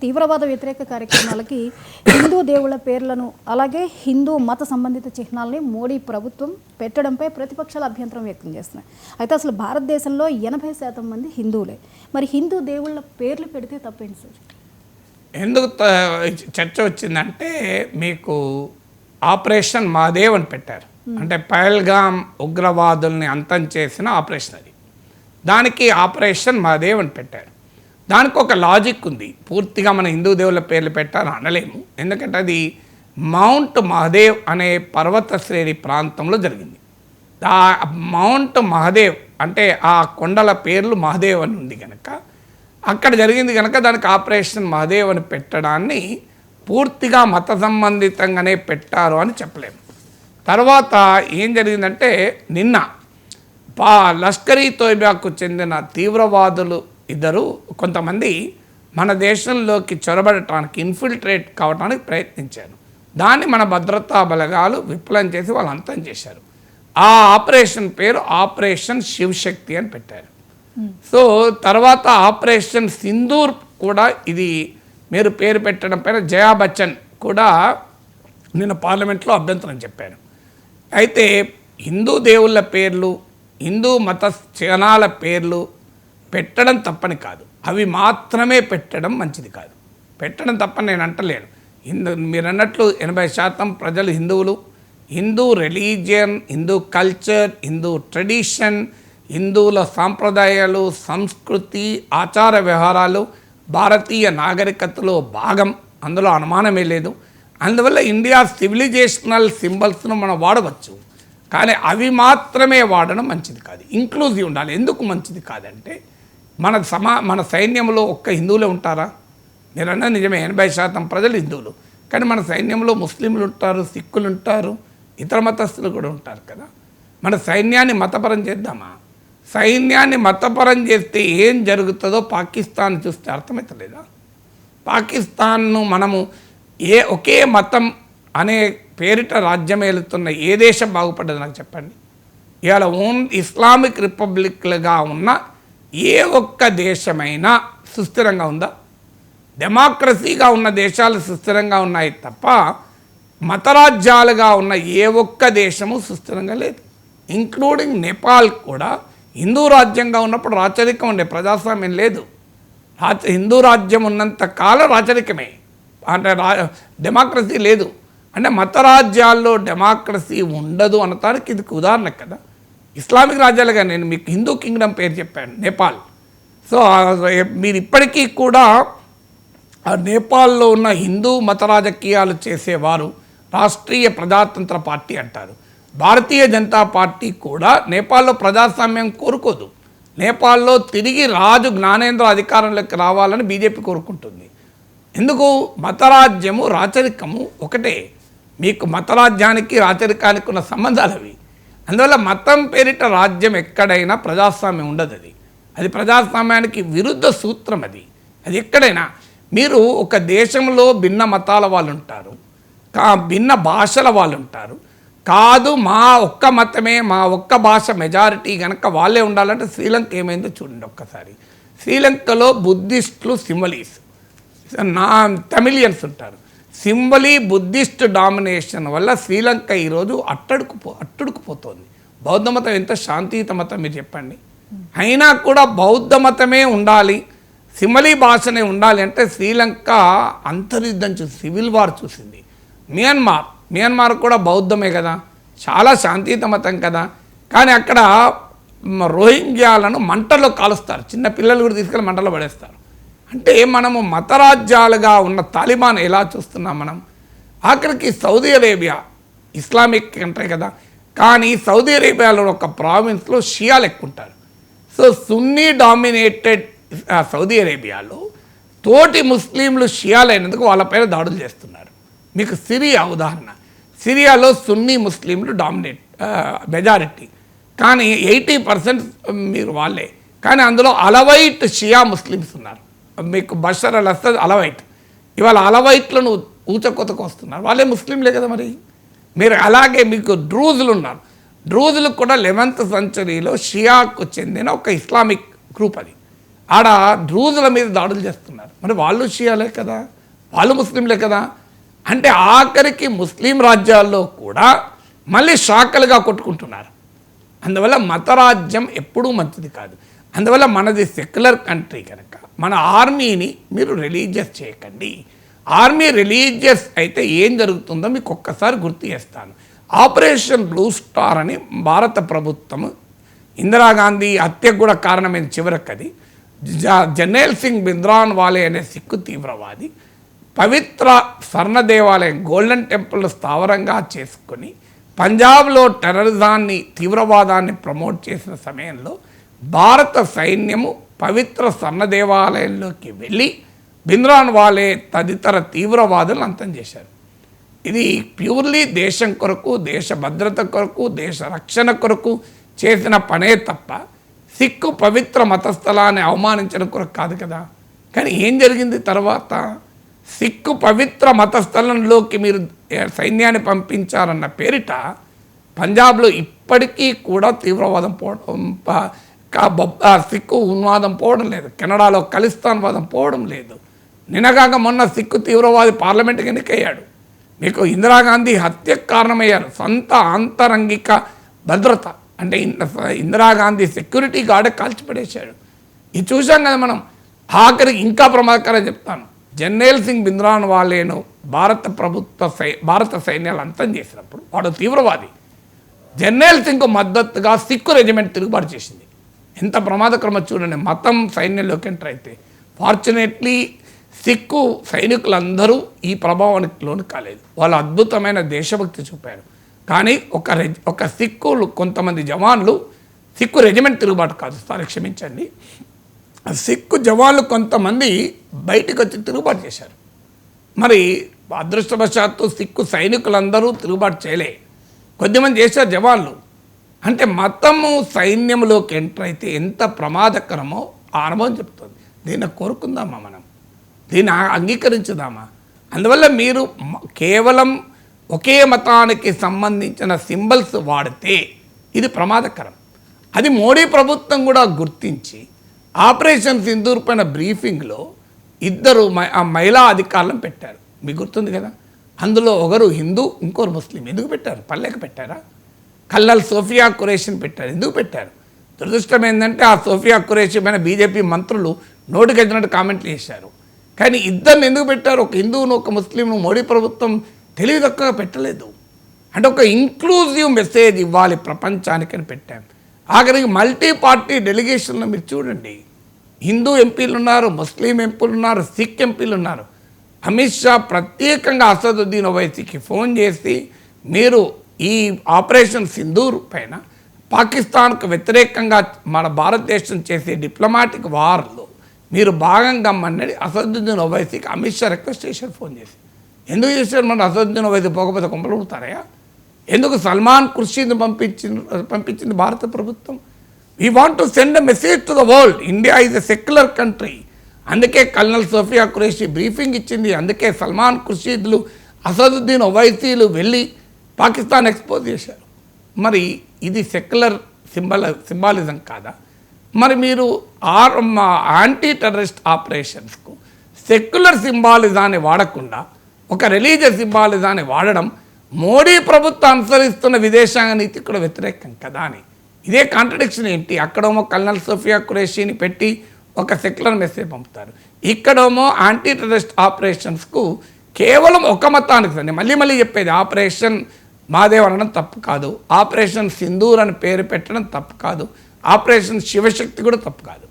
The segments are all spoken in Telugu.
తీవ్రవాద వ్యతిరేక కార్యక్రమాలకి హిందూ దేవుళ్ళ పేర్లను అలాగే హిందూ మత సంబంధిత చిహ్నాలని మోడీ ప్రభుత్వం పెట్టడంపై ప్రతిపక్షాలు అభ్యంతరం వ్యక్తం చేస్తున్నాయి. అయితే అసలు భారతదేశంలో ఎనభై శాతం మంది హిందువులే. మరి హిందూ దేవుళ్ళ పేర్లు పెడితే తప్పేంటి సార్? ఎందుకు చర్చ వచ్చిందంటే మీకు ఆపరేషన్ మాదేవ్ అని పెట్టారు. అంటే పహల్గామ్ ఉగ్రవాదుల్ని అంతం చేసిన ఆపరేషన్ అది. దానికి ఆపరేషన్ మాదేవ్ అని పెట్టారు. దానికి ఒక లాజిక్ ఉంది. పూర్తిగా మన హిందూ దేవుళ్ళ పేర్లు పెట్టాలని అనలేము. ఎందుకంటే అది మౌంట్ మహదేవ్ అనే పర్వత శ్రేణి ప్రాంతంలో జరిగింది. ఆ మౌంట్ మహదేవ్ అంటే ఆ కొండల పేర్లు మహదేవ్ అని ఉంది కనుక అక్కడ జరిగింది కనుక దానికి ఆపరేషన్ మహదేవ్ అని పెట్టడాన్ని పూర్తిగా మత సంబంధితంగానే పెట్టారు అని చెప్పలేము. తర్వాత ఏం జరిగిందంటే నిన్న పా లష్కరీ తోయిబాకు చెందిన తీవ్రవాదులు ఇద్దరు కొంతమంది మన దేశంలోకి చొరబడటానికి ఇన్ఫిల్ట్రేట్ కావడానికి ప్రయత్నించారు. దాన్ని మన భద్రతా బలగాలు విఫలం చేసి వాళ్ళు అంతం చేశారు. ఆ ఆపరేషన్ పేరు ఆపరేషన్ శివశక్తి అని పెట్టారు. సో తర్వాత ఆపరేషన్ సింధూర్ కూడా ఇది మీరు పేరు పెట్టడం పైన జయా బచ్చన్ కూడా నిన్న పార్లమెంట్లో అభ్యంతరం చెప్పారు. అయితే హిందూ దేవుళ్ళ పేర్లు హిందూ మత చిహ్నాల పేర్లు పెట్టడం తప్పని కాదు. అవి మాత్రమే పెట్టడం మంచిది కాదు. పెట్టడం తప్పని నేను అంటలేను. హిందూ మీరు అన్నట్లు ఎనభై శాతం ప్రజలు హిందువులు. Hindu religion Hindu culture Hindu tradition హిందువుల సాంప్రదాయాలు సంస్కృతి ఆచార వ్యవహారాలు భారతీయ నాగరికతలో భాగం. అందులో అనుమానమే లేదు. అందువల్ల ఇండియా సివిలైజేషనల్ సింబల్స్ను మనం వాడవచ్చు. కానీ అవి మాత్రమే వాడడం మంచిది కాదు. ఇంక్లూజివ్ ఉండాలి. ఎందుకు మంచిది కాదంటే మన సమా మన సైన్యంలో ఒక్క హిందువులే ఉంటారా? మీరన్నా నిజమే ఎనభై శాతం ప్రజలు హిందువులు. కానీ మన సైన్యంలో ముస్లింలు ఉంటారు సిక్కులు ఉంటారు ఇతర మతస్థులు కూడా ఉంటారు కదా. మన సైన్యాన్ని మతపరం చేద్దామా? సైన్యాన్ని మతపరం చేస్తే ఏం జరుగుతుందో పాకిస్తాన్ చూస్తే అర్థమవుతలేదా పాకిస్తాన్ను మనము ఏ ఒకే మతం అనే పేరిట రాజ్యం ఏలుతున్న ఏ దేశం బాగుపడ్డది నాకు చెప్పండి. ఇవాళ ఓన్ ఇస్లామిక్ రిపబ్లిక్లుగా ఉన్న ఏ ఒక్క దేశమైనా సుస్థిరంగా ఉందా? డెమోక్రసీగా ఉన్న దేశాలు సుస్థిరంగా ఉన్నాయి తప్ప మతరాజ్యాలుగా ఉన్న ఏ ఒక్క దేశము సుస్థిరంగా లేదు. ఇంక్లూడింగ్ నేపాల్ కూడా హిందూ రాజ్యంగా ఉన్నప్పుడు రాచరికం ఉండే ప్రజాస్వామ్యం లేదు. రాచ హిందూ రాజ్యం ఉన్నంత కాలం రాచరికమే. అంటే రా డెమోక్రసీ లేదు. అంటే మత రాజ్యాల్లో డెమోక్రసీ ఉండదు అనటానికి ఇది ఉదాహరణ కదా. ఇస్లామిక్ రాజ్యాలుగా నేను మీకు హిందూ కింగ్డమ్ పేరు చెప్పాను నేపాల్. సో మీరు ఇప్పటికీ కూడా ఆ నేపాల్లో ఉన్న హిందూ మత రాజకీయాలు చేసేవారు రాష్ట్రీయ ప్రజాతంత్ర పార్టీ అంటారు. భారతీయ జనతా పార్టీ కూడా నేపాల్లో ప్రజాస్వామ్యం కోరుకోదు. నేపాల్లో తిరిగి రాజు జ్ఞానేంద్ర అధికారంలోకి రావాలని బీజేపీ కోరుకుంటుంది. ఎందుకు? మతరాజ్యము రాచరికము ఒకటే. మీకు మతరాజ్యానికి రాచరికానికి ఉన్న సంబంధాలు అవి. అందువల్ల మతం పేరిట రాజ్యం ఎక్కడైనా ప్రజాస్వామ్యం ఉండదు అది. అది ప్రజాస్వామ్యానికి విరుద్ధ సూత్రం అది. అది ఎక్కడైనా. మీరు ఒక దేశంలో భిన్న మతాల వాళ్ళు ఉంటారు కా భిన్న భాషల వాళ్ళు ఉంటారు కాదు మా ఒక్క మతమే మా ఒక్క భాష మెజారిటీ కనుక వాళ్ళే ఉండాలంటే శ్రీలంక ఏమైందో చూడండి ఒక్కసారి. శ్రీలంకలో బుద్ధిస్టులు సిమలీస్ నా తమిళియన్స్ ఉంటారు. సింబలీ బుద్ధిస్ట్ డామినేషన్ వల్ల శ్రీలంక ఈరోజు అట్టడుకుపో అట్టుడుకుపోతుంది బౌద్ధ మతం ఎంత శాంతియుత మతం మీరు చెప్పండి. అయినా కూడా బౌద్ధ మతమే ఉండాలి సిమలీ భాషనే ఉండాలి అంటే శ్రీలంక అంతర్యుద్ధం చూసి సివిల్ వార్ చూసింది. మియన్మార్ మియన్మార్ కూడా బౌద్ధమే కదా చాలా శాంతియుత మతం కదా కానీ అక్కడ రోహింగ్యాలను మంటల్లో కాలుస్తారు. చిన్న పిల్లలు కూడా తీసుకెళ్ళి మంటలో పడేస్తారు. అంటే మనము మతరాజ్యాలుగా ఉన్న తాలిబాన్ ఎలా చూస్తున్నాం మనం? ఆఖరికి సౌదీ అరేబియా ఇస్లామిక్ కంట్రీ కదా. కానీ సౌదీ అరేబియాలో ఒక ప్రావిన్స్లో షియాలు ఎక్కువ ఉంటారు సో సున్నీ డామినేటెడ్ సౌదీ అరేబియాలో తోటి ముస్లింలు షియాలైనందుకు వాళ్ళపైన దాడులు చేస్తున్నారు. మీకు సిరియా ఉదాహరణ. సిరియాలో సున్నీ ముస్లింలు డామినేట్ మెజారిటీ. కానీ ఎయిటీ పర్సెంట్ మీరు వాళ్ళే. కానీ అందులో అలవైట్ షియా ముస్లిమ్స్ ఉన్నారు. మీకు బషర్ అల్ అసద్ అలవైట్. ఇవాళ అలవైట్లను ఊచకొతకు వస్తున్నారు. వాళ్ళే ముస్లింలే కదా మరి? మీరు అలాగే మీకు డ్రూజులు ఉన్నారు. డ్రూజులు కూడా లెవెంత్ సెంచరీలో షియాకు చెందిన ఒక ఇస్లామిక్ గ్రూప్ అది. ఆడ డ్రూజుల మీద దాడులు చేస్తున్నారు. మరి వాళ్ళు షియాలే కదా? వాళ్ళు ముస్లింలే కదా? అంటే ఆఖరికి ముస్లిం రాజ్యాల్లో కూడా మళ్ళీ శాఖలుగా కొట్టుకుంటున్నారు. అందువల్ల మతరాజ్యం ఎప్పుడూ మంచిది కాదు. అందువల్ల మనది సెక్యులర్ కంట్రీ కనుక. మన ఆర్మీని మీరు రిలీజియస్ చేయకండి. ఆర్మీ రిలీజియస్ అయితే ఏం జరుగుతుందో మీకు ఒక్కసారి గుర్తు చేస్తాను. ఆపరేషన్ బ్లూ స్టార్ అని భారత ప్రభుత్వం ఇందిరాగాంధీ హత్యకు కూడా కారణమైన చివరికి అది. జ- జర్నైల్ సింగ్ బింద్రాన్ వాలే అనే సిక్కు తీవ్రవాది పవిత్ర స్వర్ణ దేవాలయం గోల్డెన్ టెంపుల్ స్థావరంగా చేసుకొని పంజాబ్లో టెర్రరిజాన్ని తీవ్రవాదాన్ని ప్రమోట్ చేసిన సమయంలో భారత సైన్యము పవిత్ర సన్న దేవాలయంలోకి వెళ్ళి బింద్రాన్ వాలే తదితర తీవ్రవాదులు అంతం చేశారు. ఇది ప్యూర్లీ దేశం కొరకు దేశ భద్రత కొరకు దేశ రక్షణ కొరకు చేసిన పనే తప్ప సిక్కు పవిత్ర మతస్థలాన్ని అవమానించడం కొరకు కాదు కదా. కానీ ఏం జరిగింది తర్వాత? సిక్కు పవిత్ర మతస్థలంలోకి మీరు సైన్యాన్ని పంపించారన్న పేరిట పంజాబ్లో ఇప్పటికీ కూడా తీవ్రవాదం పోవడం ఆ, సిక్కు ఉన్వాదం పోవడం లేదు. కెనడాలో ఖలిస్తాన్ వాదం పోవడం లేదు. నినగాక మొన్న సిక్కు తీవ్రవాది పార్లమెంట్కి ఎన్నికయ్యాడు. మీకు ఇందిరాగాంధీ హత్యకు కారణమయ్యారు. సొంత ఆంతరంగిక భద్రత అంటే ఇన్- ఇందిరాగాంధీ సెక్యూరిటీ గార్డ్ కాల్చిపడేశాడు. ఇది చూసాం కదా మనం. ఆఖరికి ఇంకా ప్రమాదకరం చెప్తాను. జర్నైల్ సింగ్ బింద్రాన్ వాలేను భారత ప్రభుత్వ సై భారత సైన్యాలు అంతం చేసినప్పుడు వాడు తీవ్రవాది. జర్నైల్ సింగ్ మద్దతుగా సిక్కు రెజిమెంట్ తిరుగుబాటు చేసింది. ఎంత ప్రమాదకరమో చూడండి మతం సైన్యంలోకి ఎంటర్ అయితే. ఫార్చునేట్లీ సిక్కు సైనికులందరూ ఈ ప్రభావానికి లోను కాలేదు. వాళ్ళు అద్భుతమైన దేశభక్తి చూపారు. కానీ ఒక రెజ్ ఒక సిక్కులు కొంతమంది జవాన్లు సిక్కు రెజిమెంట్ తిరుగుబాటు కాదు సార్ క్షమించండి. సిక్కు జవాన్లు కొంతమంది బయటకు వచ్చి తిరుగుబాటు చేశారు. మరి అదృష్టవశాత్తు సిక్కు సైనికులందరూ తిరుగుబాటు చేయలే. కొద్దిమంది చేశారు జవాన్లు. అంటే మతము సైన్యంలోకి ఎంటర్ అయితే ఎంత ప్రమాదకరమో ఆ అనుభవం చెప్తుంది. దీన్ని కోరుకుందామా మనం? దీన్ని అంగీకరించుదామా? అందువల్ల మీరు కేవలం ఒకే మతానికి సంబంధించిన సింబల్స్ వాడితే ఇది ప్రమాదకరం. అది మోడీ ప్రభుత్వం కూడా గుర్తించి ఆపరేషన్ సింధూర్ పైన బ్రీఫింగ్లో ఇద్దరు ఆ మహిళా అధికారులను పెట్టారు. మీకు గుర్తుంది కదా? అందులో ఒకరు హిందూ ఇంకొకరు ముస్లిం. ఎందుకు పెట్టారు? పల్లెకి పెట్టారా? కల్లల్ సోఫియా ఖురేషిని పెట్టారు. ఎందుకు పెట్టారు? దురదృష్టం ఏంటంటే ఆ సోఫియా ఖురేషి పైన బీజేపీ మంత్రులు నోటికెత్తినట్టు కామెంట్లు చేశారు. కానీ ఇద్దరిని ఎందుకు పెట్టారు? ఒక హిందువును ఒక ముస్లింను మోడీ ప్రభుత్వం తెలివి తక్కువగా పెట్టలేదు. అంటే ఒక ఇంక్లూజివ్ మెసేజ్ ఇవ్వాలి ప్రపంచానికి అని పెట్టాం. ఆఖరికి మల్టీ పార్టీ డెలిగేషన్లో మీరు చూడండి. హిందూ ఎంపీలు ఉన్నారు ముస్లిం ఎంపీలు ఉన్నారు సిక్ ఎంపీలు ఉన్నారు. అమిత్ షా ప్రత్యేకంగా అసదుద్దీన్ ఓవైసీకి ఫోన్ చేసి మీరు ఈ ఆపరేషన్ సింధూర్ పైన పాకిస్తాన్కు వ్యతిరేకంగా మన భారతదేశం చేసే డిప్లొమాటిక్ వార్లో మీరు భాగంగా మన్నది అసదుద్దీన్ ఓవైసీకి అమిత్ షా రిక్వెస్ట్ చేశారు ఫోన్ చేసి ఎందుకు చేశారు మన అసదుద్దీన్ ఓవైసీ పోకపోతే కొంపలు ఉడతారయా ఎందుకు సల్మాన్ ఖుర్షీద్ పంపించింది పంపించింది భారత ప్రభుత్వం? We want to send a message to the world India is a secular country అందుకే కల్నల్ సోఫియా ఖురేషి బ్రీఫింగ్ ఇచ్చింది. అందుకే సల్మాన్ ఖుర్షీద్లు అసదుద్దీన్ ఓవైసీలు వెళ్ళి పాకిస్తాన్ ఎక్స్పోజ్ చేశారు. మరి ఇది సెక్యులర్ సింబల్ సింబాలిజం కాదా? మరి మీరు ఆర్ యాంటీ టెర్రరిస్ట్ ఆపరేషన్స్కు సెక్యులర్ సింబాలిజాన్ని వాడకుండా ఒక రిలీజియస్ సింబాలిజాన్ని వాడడం మోడీ ప్రభుత్వం అనుసరిస్తున్న విదేశాంగ నీతి కూడా వ్యతిరేకం కదా అని. ఇదే కాంట్రడిక్షన్ ఏంటి? అక్కడేమో కల్నల్ సోఫియా ఖురేషిని పెట్టి ఒక సెక్యులర్ మెసేజ్ పంపుతారు. ఇక్కడేమో యాంటీ టెర్రరిస్ట్ ఆపరేషన్స్కు కేవలం ఒక మతానికి మళ్ళీ మళ్ళీ చెప్పేది ఆపరేషన్ మాదేవ్ అనడం తప్పు కాదు. ఆపరేషన్ సింధూర్ అని పేరు పెట్టడం తప్పు కాదు. ఆపరేషన్ శివశక్తి కూడా తప్పు కాదు.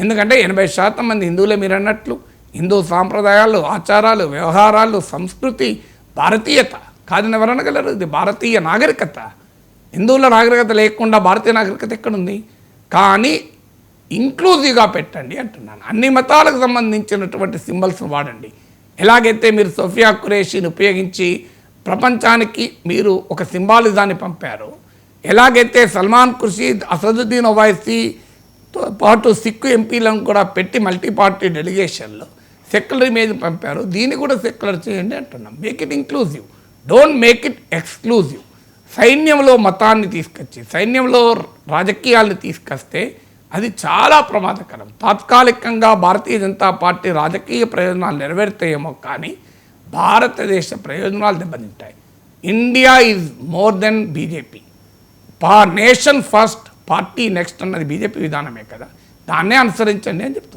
ఎందుకంటే ఎనభై శాతం మంది హిందువులే మీరు అన్నట్లు హిందూ సాంప్రదాయాలు ఆచారాలు వ్యవహారాలు సంస్కృతి భారతీయత కాదని ఎవరు అనగలరు ఇది భారతీయ నాగరికత. హిందువుల నాగరికత లేకుండా భారతీయ నాగరికత ఎక్కడుంది? కానీ ఇంక్లూజివ్గా పెట్టండి అంటున్నాను. అన్ని మతాలకు సంబంధించినటువంటి సింబల్స్ వాడండి. ఎలాగైతే మీరు సోఫియా కురేషిని ఉపయోగించి ప్రపంచానికి మీరు ఒక సింబాలిజాన్ని పంపారు. ఎలాగైతే సల్మాన్ ఖుర్షీద్ అసదుద్దీన్ ఓవైసీతో పాటు సిక్కు ఎంపీలను కూడా పెట్టి మల్టీ పార్టీ డెలిగేషన్లో సెక్యులర్ ఇమేజ్ పంపారు. దీన్ని కూడా సెక్యులర్ చేయండి అంటున్నాం. Make it inclusive don't make it exclusive సైన్యంలో మతాన్ని తీసుకొచ్చి సైన్యంలో రాజకీయాలను తీసుకొస్తే అది చాలా ప్రమాదకరం. తాత్కాలికంగా భారతీయ జనతా పార్టీ రాజకీయ ప్రయోజనాలు నెరవేరుతాయేమో కానీ భారతదేశ ప్రయోజనాలు దెబ్బతింటాయి. India is more than BJP పా నేషన్ ఫస్ట్ పార్టీ నెక్స్ట్ అన్నది బీజేపీ విధానమే కదా. దాన్నే అనుసరించండి అని చెప్తున్నాను